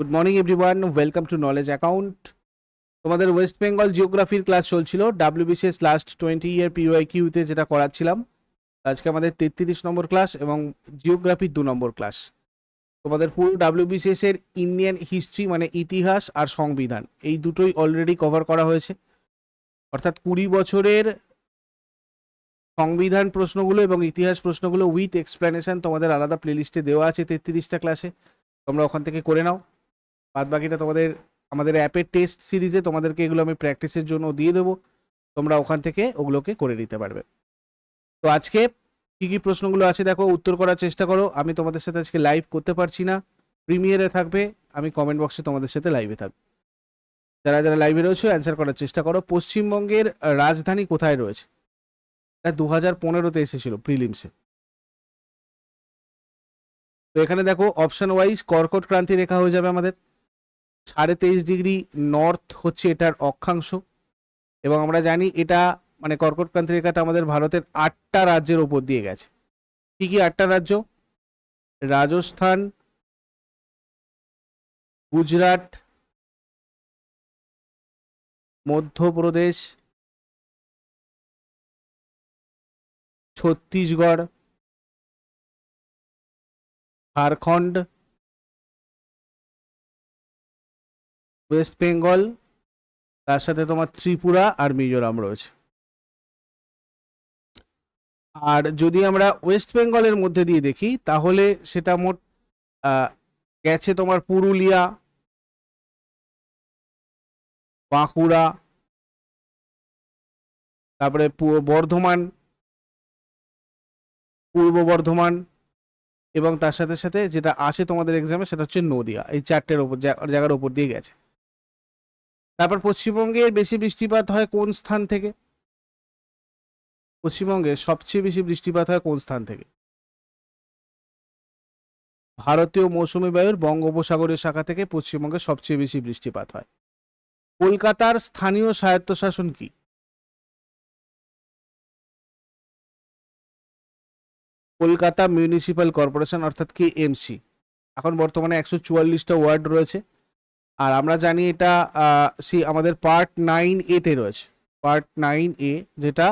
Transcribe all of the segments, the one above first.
Good morning everyone welcome to knowledge account তোমাদের West Bengal জিওগ্রাফির class চলছিল WBCS last twenty year PY কিউতে যেটা করাচ্ছিলাম। আজকে আমাদের তেত্রিশ নম্বর ক্লাস এবং জিওগ্রাফির দু নম্বর ক্লাস তোমাদের পুরো ডাব্লিউবিসিএস এর ইন্ডিয়ান হিস্ট্রি মানে ইতিহাস আর সংবিধান, এই দুটোই অলরেডি কভার করা হয়েছে। অর্থাৎ কুড়ি বছরের সংবিধান প্রশ্নগুলো এবং ইতিহাস প্রশ্নগুলো উইথ এক্সপ্লেনেশন তোমাদের আলাদা প্লেলিস্টে দেওয়া আছে তেত্রিশটা ক্লাসে তোমরা ওখান থেকে করে নাও। বাদ বাকিটা তোমাদের, আমাদের অ্যাপের টেস্ট সিরিজে তোমাদেরকে এগুলো আমি প্র্যাকটিসের জন্য দিয়ে দেবো। তোমরা ওখান থেকে ওগুলোকে করে নিতে পারবে। তো আজকে কী কী প্রশ্নগুলো আছে দেখো, উত্তর করার চেষ্টা করো। আমি তোমাদের সাথে আজকে লাইভ করতে পারছি না। প্রিমিয়ারে থাকবে, আমি কমেন্ট বক্সে তোমাদের সাথে লাইভে থাকব। যারা যারা লাইভে রয়েছে অ্যান্সার করার চেষ্টা করো। পশ্চিমবঙ্গের রাজধানী কোথায় রয়েছে? এটা দু হাজার পনেরোতে এসেছিল প্রিলিমসে তো এখানে দেখো অপশন ওয়াইজ কর্কট ক্রান্তি রেখা হয়ে যাবে আমাদের। সাড়ে তেইশ ডিগ্রি নর্থ হচ্ছে এটার অক্ষাংশ। এবং আমরা জানি এটা মানে কর্কট রেখাটা আমাদের ভারতের আটটা রাজ্যের ওপর দিয়ে গেছে। কি কি আটটা রাজ্য? রাজস্থান, গুজরাট, মধ্যপ্রদেশ, ছত্তিশগড়, ঝাড়খণ্ড ওয়েস্ট বেঙ্গল তার সাথে তোমার ত্রিপুরা আর মিজোরাম রয়েছে। আর যদি আমরা ওয়েস্ট বেঙ্গলের মধ্যে দিয়ে দেখি, তাহলে সেটা মোট গেছে তোমার পুরুলিয়া, বাঁকুড়া, তারপরে বর্ধমান, পূর্ব বর্ধমান এবং তার সাথে সাথে যেটা আসে তোমাদের এক্সামে সেটা হচ্ছে নদিয়া। এই চারটের ওপর জায়গার ওপর দিয়ে গেছে। তারপর পশ্চিমবঙ্গে বেশি বৃষ্টিপাত হয় কোন স্থান থেকে? পশ্চিমবঙ্গে সবচেয়ে বেশি বৃষ্টিপাত হয় কোন স্থান থেকে? ভারতীয় মৌসুমী বায়ুর বঙ্গোপসাগরীয় শাখা থেকে পশ্চিমবঙ্গে সবচেয়ে বেশি বৃষ্টিপাত হয়। কলকাতার স্থানীয় স্বায়ত্তশাসন কি? কলকাতা মিউনিসিপ্যাল কর্পোরেশন, অর্থাৎ কে এমসি এখন বর্তমানে একশো চুয়াল্লিশটা ওয়ার্ড রয়েছে। আর আমরা জানি এটা সে, আমাদের পার্ট নাইন এতে রয়েছে। পার্ট নাইন এ যেটা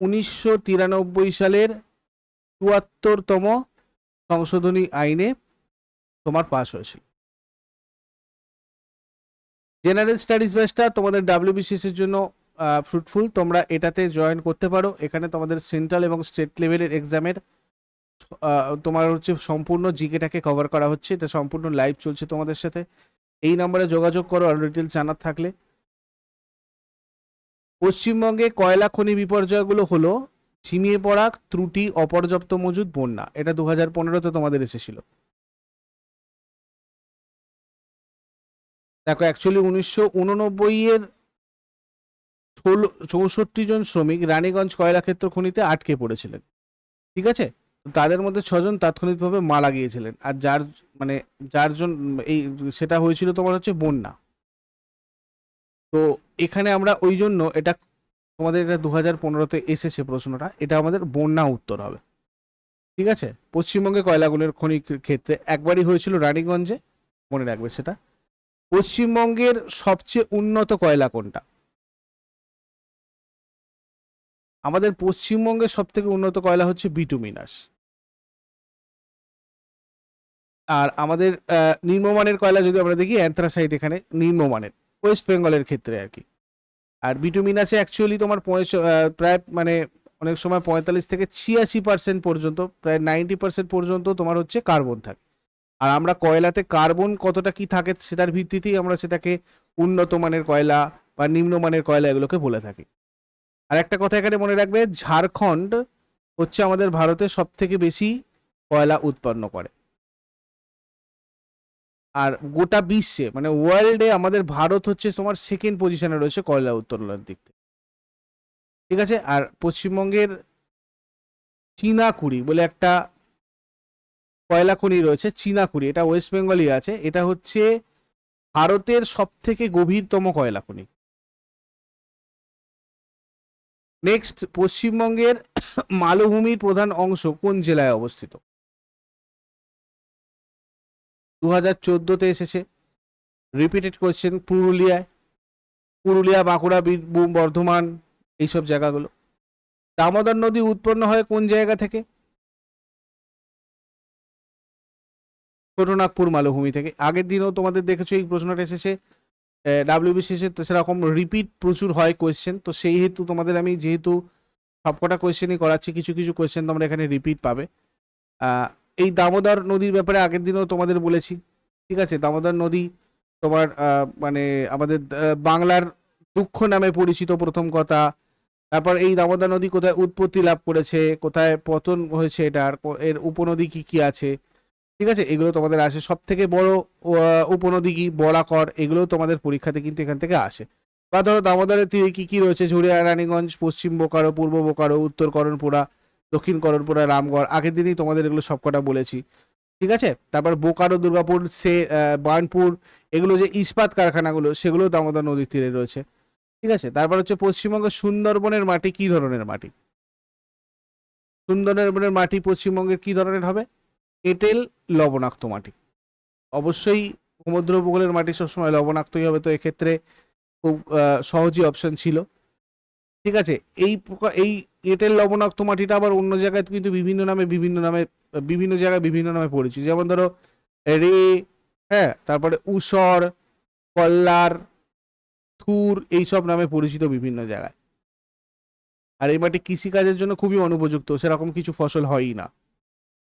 উনিশশো তিরানব্বই সালের চুয়াত্তরতম সংশোধনী আইনে তোমার পাস হয়েছিল। জেনারেল স্টাডিজ ব্যাচটা তোমাদের ডাব্লিউবিসিএস এর জন্য ফ্রুটফুল তোমরা এটাতে জয়েন করতে পারো। এখানে তোমাদের সেন্ট্রাল এবং স্টেট লেভেলের এক্সামের তোমার হচ্ছে সম্পূর্ণ জিকেটাকে কভার করা হচ্ছে। এটা সম্পূর্ণ লাইভ চলছে তোমাদের সাথে। এই নম্বরে যোগাযোগ করো, আর ডিটেলস জানার থাকলে। পশ্চিমবঙ্গে কয়লা খনি বিপর্যয়গুলো হলো, ঝিমিয়ে পড়া, ত্রুটি, অপর্যাপ্ত মজুদ, বন্যা। এটা দু হাজার পনেরোতে তোমাদের এসেছিল। দেখো অ্যাকচুয়ালি উনিশশো উননব্বই এর ষোলো, চৌষট্টি জন শ্রমিক রানীগঞ্জ কয়লাক্ষেত্র খনিতে আটকে পড়েছিলেন। ঠিক আছে? তাদের মধ্যে ছজন তাৎক্ষণিকভাবে মারা গিয়েছিলেন। আর যার মানে যার জন্য এই সেটা হয়েছিল তোমার হচ্ছে বন্যা। তো এখানে আমরা ওই জন্য এটা তোমাদের এটা দু হাজার পনেরোতে এসেছে প্রশ্নটা, এটা আমাদের বন্যা উত্তর হবে। ঠিক আছে? পশ্চিমবঙ্গে কয়লাগুলির খনি ক্ষেত্রে একবারই হয়েছিল রানীগঞ্জে, মনে রাখবে সেটা। পশ্চিমবঙ্গের সবচেয়ে উন্নত কয়লা কোনটা? আমাদের পশ্চিমবঙ্গের সব থেকে উন্নত কয়লা হচ্ছে বিটুমিনাস। আর আমাদের নিম্নমানের কয়লা যদি আমরা দেখি অ্যান্থ্রাসাইট এখানে নিম্নমানের ওয়েস্ট বেঙ্গলের ক্ষেত্রে আর কি। আর বিটুমিন আছে অ্যাকচুয়ালি তোমার প্রায় মানে অনেক সময় পঁয়তাল্লিশ থেকে ছিয়াশি পার্সেন্ট পর্যন্ত, প্রায় নাইনটি পার্সেন্ট পর্যন্ত তোমার হচ্ছে কার্বন থাকে। আর আমরা কয়লাতে কার্বন কতটা কি থাকে সেটার ভিত্তিতেই আমরা সেটাকে উন্নত মানের কয়লা বা নিম্নমানের কয়লা এগুলোকে বলে থাকি। আর একটা কথা এখানে মনে রাখবে, ঝাড়খণ্ড হচ্ছে আমাদের ভারতে সব থেকে বেশি কয়লা উৎপন্ন করে। আর গোটা বিশ্বে মানে ওয়ার্ল্ডে আমাদের ভারত হচ্ছে তোমার সেকেন্ড পজিশনে রয়েছে কয়লা উত্তোলনের দিক থেকে। ঠিক আছে? আর পশ্চিমবঙ্গের চীনাকুড়ি বলে একটা কয়লা খনি রয়েছে চীনাকুড়ি এটা ওয়েস্ট বেঙ্গলই আছে। এটা হচ্ছে ভারতের সব থেকে গভীরতম কয়লা খনি। নেক্সট পশ্চিমবঙ্গের মালভূমির প্রধান অংশ কোন জেলায় অবস্থিত? দু হাজার চোদ্দোতে এসেছে। রিপিটেড কোয়েশ্চেন পুরুলিয়ায়। পুরুলিয়া, বাঁকুড়া বীরভূম বর্ধমান, এইসব জায়গাগুলো। দামোদর নদী উৎপন্ন হয় কোন জায়গা থেকে? ছোটনাগপুর, মালভূমি থেকে। আগের দিনও তোমাদের দেখেছ, এই প্রশ্নটা এসেছে। ডাব্লিউবিসিএসে তো সেরকম রিপিট প্রচুর হয় কোয়েশ্চেন তো সেই হেতু তোমাদের আমি যেহেতু সবকটা কোয়েশ্চেনই করাচ্ছি, কিছু কিছু কোয়েশ্চেন তোমরা এখানে রিপিট পাবে। এই দামোদর নদীর ব্যাপারে আগের দিনও তোমাদের বলেছি, ঠিক আছে? দামোদর নদী তোমার মানে আমাদের বাংলার দুঃখ নামে পরিচিত প্রথম কথা। তারপর এই দামোদর নদী কোথায় উৎপত্তি লাভ করেছে, কোথায় পতন হয়েছে এটার এর উপনদী কি কি আছে? ঠিক আছে? এগুলো তোমাদের আসে। সব থেকে বড় উপনদী কি? বরাকর এগুলো তোমাদের পরীক্ষাতে কিন্তু এখান থেকে আসে। বা ধরো দামোদরের তীরে কি কি রয়েছে? ঝুড়িয়া রানীগঞ্জ পশ্চিম বোকারো, পূর্ব বোকারো, উত্তর করণপুরা দক্ষিণ করণপুরা রামগড়, আগের দিনই তোমাদের এগুলো সবকটা বলেছি। ঠিক আছে? তারপর বোকারো, দুর্গাপুর, সে বার্নপুর, এগুলো যে ইস্পাত কারখানাগুলো, সেগুলো দামোদর নদীর তীরে রয়েছে। ঠিক আছে? তারপর হচ্ছে পশ্চিমবঙ্গের সুন্দরবনের মাটি কি ধরনের মাটি? সুন্দরবনের মাটি পশ্চিমবঙ্গের কি ধরনের হবে? এঁটেল লবণাক্ত মাটি। অবশ্যই সমুদ্র উপকূলের মাটি সবসময় লবণাক্তই হবে, তো এক্ষেত্রে খুব সহজই অপশন ছিল। ঠিক আছে? এই প্রকার- এই এঁটেল লবণাক্ত মাটিটা আবার অন্য জায়গায় কিন্তু বিভিন্ন নামে বিভিন্ন নামে, বিভিন্ন জায়গায় বিভিন্ন নামে পরিচিত যেমন ধরো, রে হ্যাঁ তারপরে উসর, কল্লার, থুর এইসব নামে পরিচিত বিভিন্ন জায়গায়। আর এই মাটি কৃষিকাজের জন্য খুবই অনুপযুক্ত, সেরকম কিছু ফসল হয়ই না।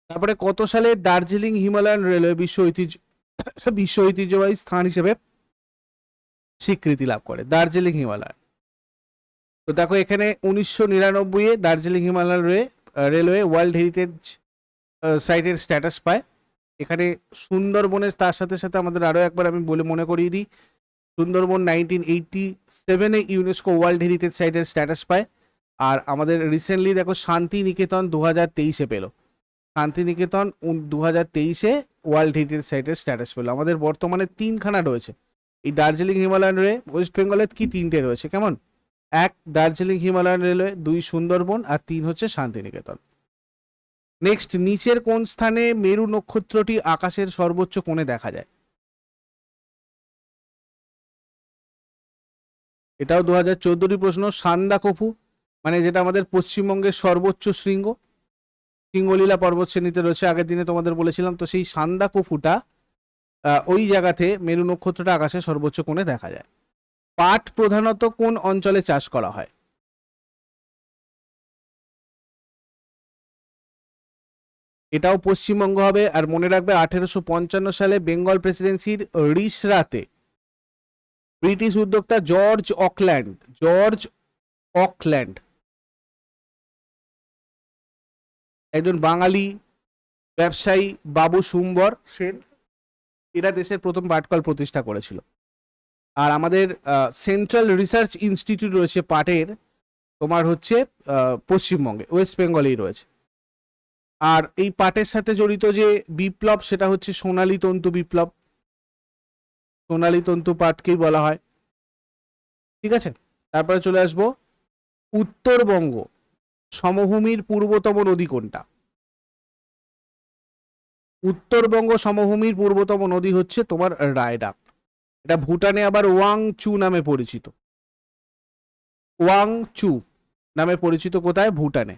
তারপরে কত সালে দার্জিলিং হিমালয়ান রেলওয়ে বিশ্ব ঐতিহ্য, বিশ্ব ঐতিহ্যবাহী স্থান হিসেবে স্বীকৃতি লাভ করে, দার্জিলিং হিমালয়ান। তো দেখো এখানে উনিশশো নিরানব্বই এ দার্জিলিং হিমালয়ান রে রেলওয়ে ওয়ার্ল্ড হেরিটেজ সাইটের স্ট্যাটাস পায়। এখানে সুন্দরবনের, তার সাথে সাথে আমাদের আরও একবার আমি বলে মনে করিয়ে দিই, সুন্দরবন নাইনটিন এইটটি সেভেনে ইউনেস্কো ওয়ার্ল্ড হেরিটেজ সাইটের স্ট্যাটাস পায়। আর আমাদের রিসেন্টলি দেখো শান্তি নিকেতন দু হাজার তেইশে পেল। শান্তিনিকেতন দু হাজার তেইশে ওয়ার্ল্ড হেরিটেজ সাইটের স্ট্যাটাস পেল। আমাদের বর্তমানে তিনখানা রয়েছে। এই দার্জিলিং হিমালয়ান রে ওয়েস্ট বেঙ্গলের কি তিনটে রয়েছে, কেমন? এক দার্জিলিং হিমালয়ান রেলওয়ে দুই সুন্দরবন আর তিন হচ্ছে শান্তিনিকেতন। নেক্সট নিচের কোন স্থানে মেরু নক্ষত্রটি আকাশের সর্বোচ্চ কোণে দেখা যায়? এটাও দু হাজার চোদ্দোটি প্রশ্ন। সান্দাকফু মানে যেটা আমাদের পশ্চিমবঙ্গের সর্বোচ্চ শৃঙ্গ। সিঙ্গলীলা পর্বত শ্রেণীতে রয়েছে আগের দিনে তোমাদের বলেছিলাম। তো সেই সান্দাকফুটা আহ, ওই জায়গাতে মেরু নক্ষত্রটা আকাশে সর্বোচ্চ কোণে দেখা যায়। পাট প্রধানত কোন অঞ্চলে চাষ করা হয়? এটাও পশ্চিমবঙ্গ হবে, আর মনে রাখবে আঠেরোশো পঞ্চান্ন সালে বেঙ্গল প্রেসিডেন্সির রিসরাতে। ব্রিটিশ উদ্যোক্তা জর্জ অকল্যান্ড জর্জ অকল্যান্ড। একজন বাঙালি ব্যবসায়ী বাবু সুম্বর সেন এরা দেশের প্রথম পাটকল প্রতিষ্ঠা করেছিল। আর আমাদের সেন্ট্রাল রিসার্চ ইনস্টিটিউট রয়েছে পাটের, তোমার হচ্ছে পশ্চিমবঙ্গে ওয়েস্ট বেঙ্গলেই রয়েছে। আর এই পাটের সাথে জড়িত যে বিপ্লব, সেটা হচ্ছে সোনালী তন্তু বিপ্লব। সোনালী তন্তু পাটকেই বলা হয়। ঠিক আছে? তারপরে চলে আসব, উত্তরবঙ্গ, সমভূমির পূর্বতম নদী কোনটা? উত্তরবঙ্গ, সমভূমির পূর্বতম নদী হচ্ছে তোমার রায়ডাক। এটা ভুটানে আবার ওয়াং চু নামে পরিচিত। ওয়াং চু নামে পরিচিত কোথায়? ভুটানে।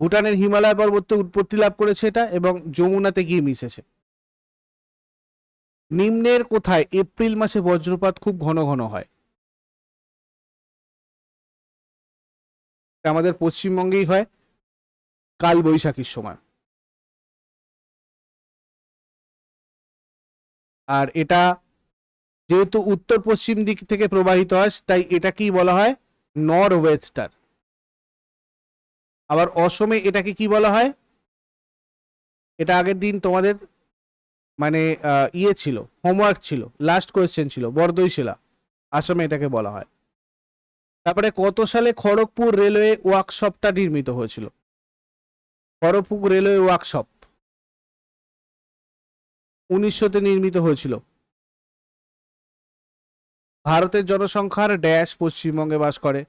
ভুটানের হিমালয় পর্বতে উৎপত্তি লাভ করেছে এটা এবং যমুনাতে গিয়ে মিশেছে। নিম্নের কোথায়? এপ্রিল মাসে বজ্রপাত খুব ঘন ঘন হয়। আমাদের পশ্চিমবঙ্গেই হয় কাল বৈশাখীর সময়। আর এটা যেহেতু উত্তর পশ্চিম দিক থেকে প্রবাহিত হয়, তাই এটাকেই বলা হয় নর ওয়েস্টার আবার অসমে এটাকে কি বলা হয়? এটা আগের দিন তোমাদের মানে ইয়ে ছিল হোমওয়ার্ক ছিল লাস্ট কোয়েশ্চেন ছিল, বরদৈশিলা। আসামে এটাকে বলা হয়। তারপরে কত সালে খড়গপুর রেলওয়ে ওয়ার্কশপটা নির্মিত হয়েছিল? Kharagpur railway workshop. উনিশশোতে নির্মিত হয়েছিল। ভারতের জনসংখ্যার ড্যাশ পশ্চিমবঙ্গে বাস করে।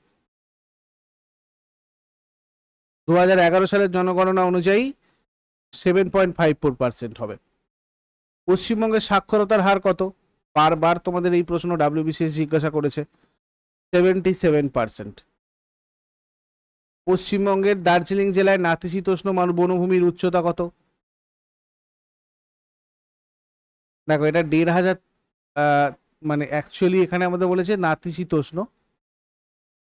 দু হাজার এগারো সালের জনগণনা অনুযায়ী seven point five four percent হবে। পশ্চিমবঙ্গের সাক্ষরতার হার কত? বারবার তোমাদের এই প্রশ্ন ডাব্লিউবিসিএস জিজ্ঞাসা করেছে। সেভেন্টি সেভেন পার্সেন্ট পশ্চিমবঙ্গের দার্জিলিং জেলায় নাতিশীতোষ্ণ বনভূমির উচ্চতা কত? দেখো, এটা দেড় হাজার মানে অ্যাকচুয়ালি এখানে আমাদের বলেছে নাতিশীতোষ্ণ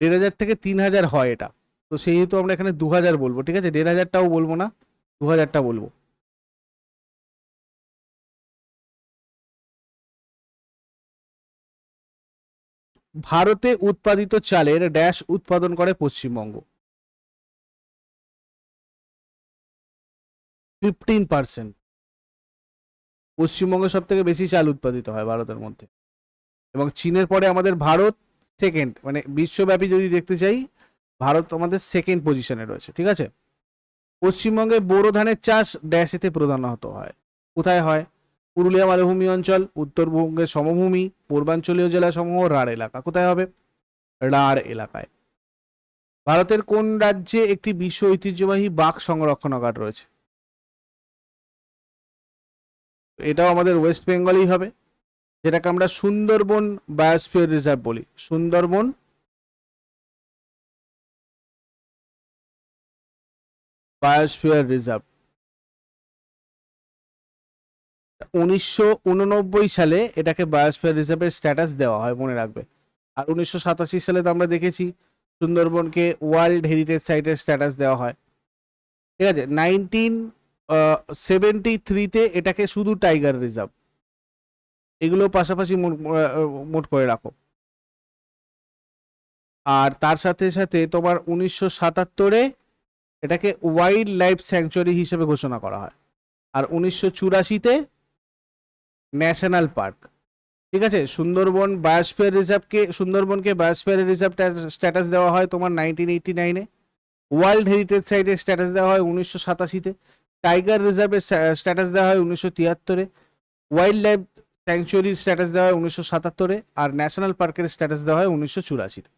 দেড় হাজার থেকে তিন হাজার হয় এটা। তো সেহেতু আমরা এখানে দু হাজার বলব, ঠিক আছে? দেড় হাজারটাও বলব না, দু হাজারটা বলব। ভারতে উৎপাদিত চালের ড্যাশ উৎপাদন করে পশ্চিমবঙ্গ। ফিফটিন পার্সেন্ট পশ্চিমবঙ্গে সব থেকে বেশি চাল উৎপাদিত হয় ভারতের মধ্যে। এবং চীনের পরে আমাদের ভারত সেকেন্ড মানে বিশ্বব্যাপী যদি দেখতে চাই, ভারত আমাদের সেকেন্ড পজিশনে রয়েছে, ঠিক আছে? পশ্চিমবঙ্গে বোরো ধানের চাষ ড্যাশেতে প্রধানত হয়। কোথায় হয়? পুরুলিয়া মালভূমি অঞ্চল, উত্তরবঙ্গের সমভূমি, পূর্বাঞ্চলীয় জেলা সমূহ রাঢ় এলাকা। কোথায় হবে? রাঢ় এলাকায়। ভারতের কোন রাজ্যে একটি বিশ্ব ঐতিহ্যবাহী বাঘ সংরক্ষণাগার রয়েছে? এটাও আমাদের ওয়েস্ট বেঙ্গলেই হবে। যেটাকে আমরা সুন্দরবন বায়োস্ফিয়ার রিজার্ভ বলি। সুন্দরবন বায়োস্ফিয়ার রিজার্ভ উনিশশো উননব্বই সালে এটাকে বায়োস্ফিয়ার রিজার্ভের স্ট্যাটাস দেওয়া হয়, মনে রাখবে। আর উনিশশো সাতাশি সালে তো আমরা দেখেছি সুন্দরবনকে ওয়ার্ল্ড হেরিটেজ সাইটের স্ট্যাটাস দেওয়া হয়। ঠিক আছে? নাইনটিন সেভেন্টি থ্রিতে এটাকে শুধু টাইগার রিজার্ভ এগুলো পাশাপাশি মোট- করে রাখো। আর তার সাথে সাথে তোমার উনিশশো সাতাত্তরে এটাকে ওয়াইল্ড লাইফ স্যাংচুয়ারি হিসেবে ঘোষণা করা হয়। আর উনিশশো চুরাশিতে ন্যাশনাল পার্ক। ঠিক আছে? সুন্দরবন বায়োস্ফিয়ার রিজার্ভকে, সুন্দরবনকে বায়োস্ফিয়ার রিজার্ভ স্ট্যাটাস দেওয়া হয় তোমার নাইনটিন এইটি নাইনে। ওয়ার্ল্ড হেরিটেজ সাইটের স্ট্যাটাস দেওয়া হয় উনিশশো সাতাশিতে। টাইগার রিজার্ভের স্ট্যাটাস দেওয়া হয় উনিশশো তিয়াত্তরে। ওয়াইল্ড লাইফ স্যাংচুয়ারির স্ট্যাটাস দেওয়া হয় উনিশশো সাতাত্তরে আর ন্যাশনাল পার্কের স্ট্যাটাস দেওয়া হয় উনিশশো চুরাশিতে।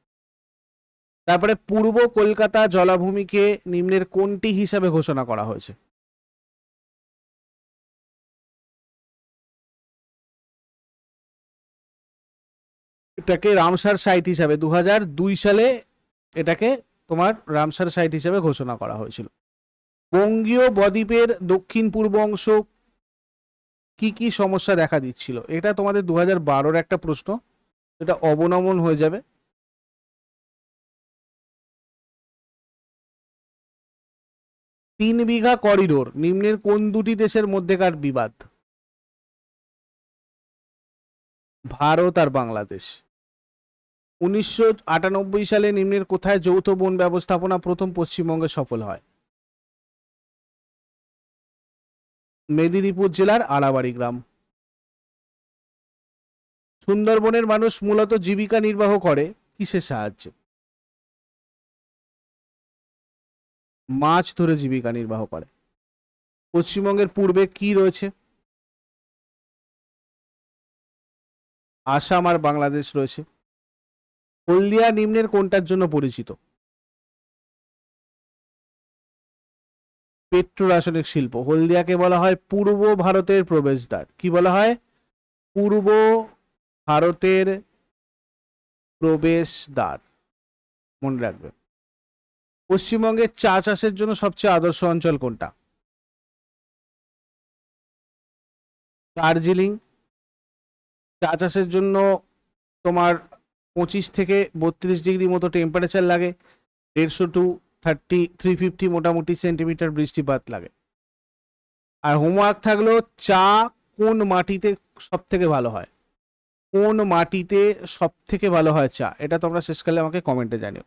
তারপরে পূর্ব কলকাতা জলাভূমিকে নিম্নের কোনটি হিসাবে ঘোষণা করা হয়েছে? এটাকে রামসার সাইট হিসাবে দু দুই সালে এটাকে তোমার রামসার সাইট হিসাবে ঘোষণা করা হয়েছিল। বঙ্গীয় বদ্বীপের দক্ষিণ পূর্ব অংশ কি কি সমস্যা দেখা দিচ্ছিল? এটা তোমাদের দু হাজার বারোর একটা প্রশ্ন। এটা অবনমন হয়ে যাবে। তিন বিঘা করিডোর, নিম্নের কোন দুটি দেশের মধ্যেকার বিবাদ? ভারত আর বাংলাদেশ। উনিশশো আটানব্বই সালে নিম্নের কোথায় যৌথ বন ব্যবস্থাপনা প্রথম পশ্চিমবঙ্গে সফল হয়? মেদিনীপুর জেলার আড়াবাড়ি গ্রাম। সুন্দরবনের মানুষ মূলত জীবিকা নির্বাহ করে, কিসের সাহায্যে? মাছ ধরে জীবিকা নির্বাহ করে। পশ্চিমবঙ্গের পূর্বে কি রয়েছে? আসাম আর বাংলাদেশ রয়েছে। হলদিয়া নিম্নের কোনটার জন্য পরিচিত? পেট্রো রাসায়নিক শিল্প। হলদিয়াকে বলা হয় পূর্ব ভারতের প্রবেশদ্বার। কি বলা হয়? পূর্ব ভারতের প্রবেশদ্বার। মনে রাখবে পশ্চিমবঙ্গের চা চাষের জন্য সবচেয়ে আদর্শ অঞ্চল কোনটা? দার্জিলিং। চা চাষের জন্য তোমার পঁচিশ থেকে বত্রিশ ডিগ্রি মতো টেম্পারেচার লাগে। দেড়শো টু থার্টি থ্রি ফিফটি মোটামুটি সেন্টিমিটার বৃষ্টিপাত লাগে। আর হোমওয়ার্ক থাকল চা কোন মাটিতে সব থেকে ভালো হয়? কোন মাটিতে সব থেকে ভালো হয় চা? এটা তোমরা শেষকালে আমাকে কমেন্টে জানিও।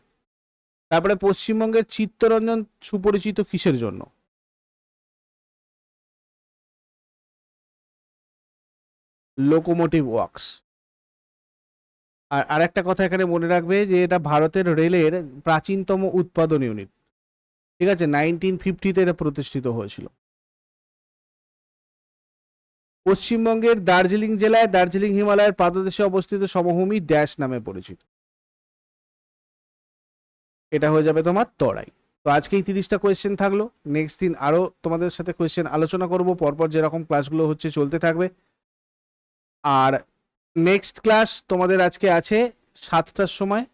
তারপরে পশ্চিমবঙ্গের চিত্তরঞ্জন সুপরিচিত কিসের জন্য? লোকোমোটিভ ওয়ার্কস আর আরেকটা কথা এখানে মনে রাখবে যে এটা ভারতের রেলের প্রাচীনতম উৎপাদন ইউনিট ঠিক আছে নাইনটিন ফিফটিতে এটা প্রতিষ্ঠিত হয়েছিল। পশ্চিমবঙ্গের দার্জিলিং জেলায় দার্জিলিং হিমালয়ের পাদদেশে অবস্থিত সমভূমি ড্যাশ নামে পরিচিত। এটা হয়ে যাবে তোমার তরাই। তো আজকে এই তিরিশটা কোয়েশ্চেন থাকল। নেক্সট দিন আরও তোমাদের সাথে কোয়েশ্চেন আলোচনা করব। পরপর যেরকম ক্লাসগুলো হচ্ছে, চলতে থাকবে। আর নেক্সট ক্লাস তোমাদের আজকে আছে সাতটার সময়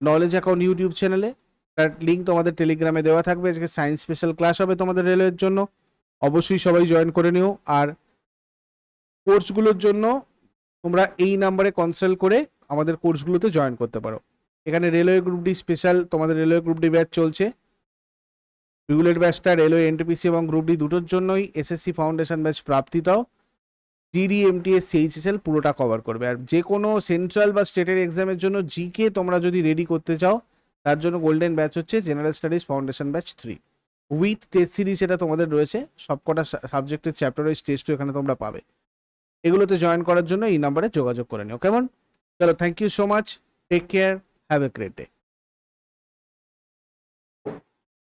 নলেজ অ্যাকাউন্ট ইউটিউব চ্যানেলে তার লিঙ্ক তোমাদের টেলিগ্রামে দেওয়া থাকবে। আজকে সায়েন্স স্পেশাল ক্লাস হবে তোমাদের রেলওয়ের জন্য। অবশ্যই সবাই জয়েন করে নিও। আর কোর্সগুলোর জন্য তোমরা এই নাম্বারে কনসাল্ট করে আমাদের কোর্সগুলোতে জয়েন করতে পারো। এখানে রেলওয়ে গ্রুপ ডি স্পেশাল তোমাদের রেলওয়ে গ্রুপ ডি ব্যাচ চলছে। রেগুলেট ব্যাচটা রেলওয়ে এনটিপিসি এবং গ্রুপ ডি দুটোর জন্যই এসএসসি ফাউন্ডেশন ব্যাচ প্রাপ্তিটাও জিডি এমটিএস সিএইচএসএল পুরোটা কভার করবে। আর যে কোনো সেন্ট্রাল বা স্টেটের এক্সামের জন্য জিকে তোমরা যদি রেডি করতে চাও, তার জন্য গোল্ডেন ব্যাচ হচ্ছে general studies foundation batch three with test series এটা তোমাদের রয়েছে। সবকটা সাবজেক্টের চ্যাপ্টার ওয়াইজ টেস্টও এখানে তোমরা পাবে। এগুলোতে জয়েন করার জন্য এই নাম্বারে যোগাযোগ করে নিও। কেমন? চলো thank you so much take care have a great day